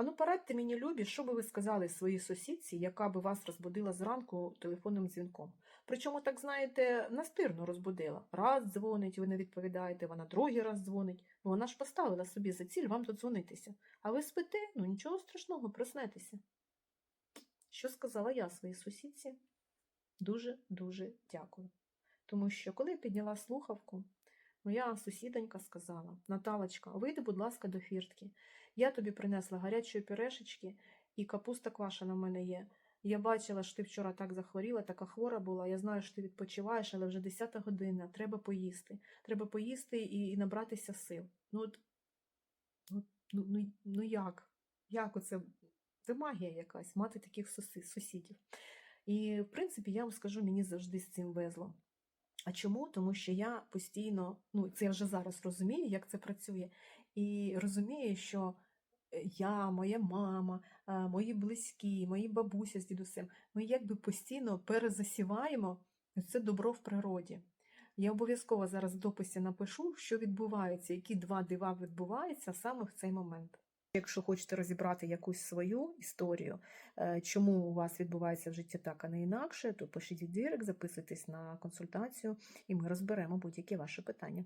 Ану, порадьте мені, любі, що би ви сказали своїй сусідці, яка би вас розбудила зранку телефонним дзвінком. Причому, так знаєте, настирно розбудила. Раз дзвонить, ви не відповідаєте, вона другий раз дзвонить. Ну вона ж поставила собі за ціль вам додзвонитися. А ви спите, ну нічого страшного, проснетеся. Що сказала я своїй сусідці? Дуже-дуже дякую. Тому що, коли я підняла слухавку, моя сусідонька сказала: Наталочка, вийди, будь ласка, до фіртки. Я тобі принесла гарячої пюрешечки і капуста квашена в мене є. Я бачила, що ти вчора так захворіла, така хвора була. Я знаю, що ти відпочиваєш, але вже 10 година, треба поїсти. Треба поїсти і, і набратися сил. Ну, от, ну, ну, ну, ну як? Як оце? Це магія якась, мати таких сусідів. І, в принципі, я вам скажу, мені завжди з цим везло. А чому? Тому що я постійно, ну це я вже зараз розумію, як це працює, і розумію, що е, я, моя мама, мої близькі, мої бабуся з дідусем, ми якби постійно перезасіваємо це добро в природі. Я обов'язково зараз в дописі напишу, що відбувається, які два дива відбуваються саме в цей момент. Якщо хочете розібрати якусь свою історію, е, чому у вас відбувається в житті так, а не інакше, то пишіть в директ, записуйтесь на консультацію, і ми розберемо будь-які ваші питання.